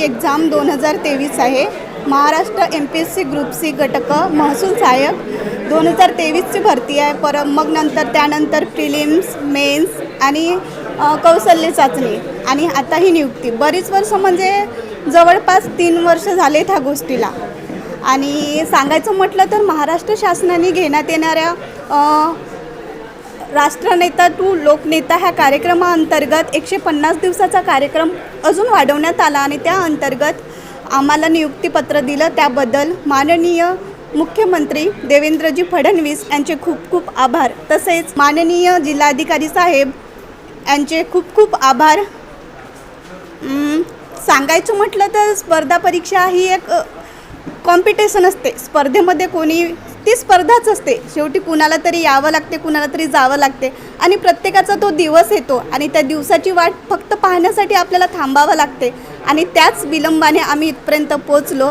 ही exam दोन हजार तेवीस आहे. Maharashtra M P S C group C घटक महसूल सहाय्यक. दोन हजार तेवीसची भरती आहे. पर मग नंतर त्यानंतर प्रिलिम्स मेन्स आणि कौशल्य चाचणी आणि आता ही नियुक्ती. बरीच वर्ष म्हणजे जवळपास तीन वर्ष झाले ह्या गोष्टीला. आणि सांगायचं म्हटलं तर महाराष्ट्र शासनाने घेण्यात येणाऱ्या राष्ट्रनेता टू लोकनेता ह्या कार्यक्रमाअंतर्गत एकशे पन्नास दिवसाचा कार्यक्रम अजून वाढवण्यात आला आणि त्या अंतर्गत आम्हाला नियुक्तीपत्र दिलं. त्याबद्दल माननीय मुख्यमंत्री देवेंद्रजी फडणवीस यांचे खूप खूप आभार. तसेच माननीय जिल्हाधिकारी साहेब यांचे खूप खूप आभार. सांगायचं म्हटलं तर स्पर्धा परीक्षा ही एक कॉम्पिटिशन असते. स्पर्धेमध्ये कोणी ती स्पर्धाच असते. शेवटी कुणाला तरी यावं लागते कुणाला तरी जावं लागते. आणि प्रत्येकाचा तो दिवस येतो आणि त्या दिवसाची वाट फक्त पाहण्यासाठी आपल्याला थांबावं लागते. आणि त्याच विलंबाने आम्ही इथपर्यंत पोचलो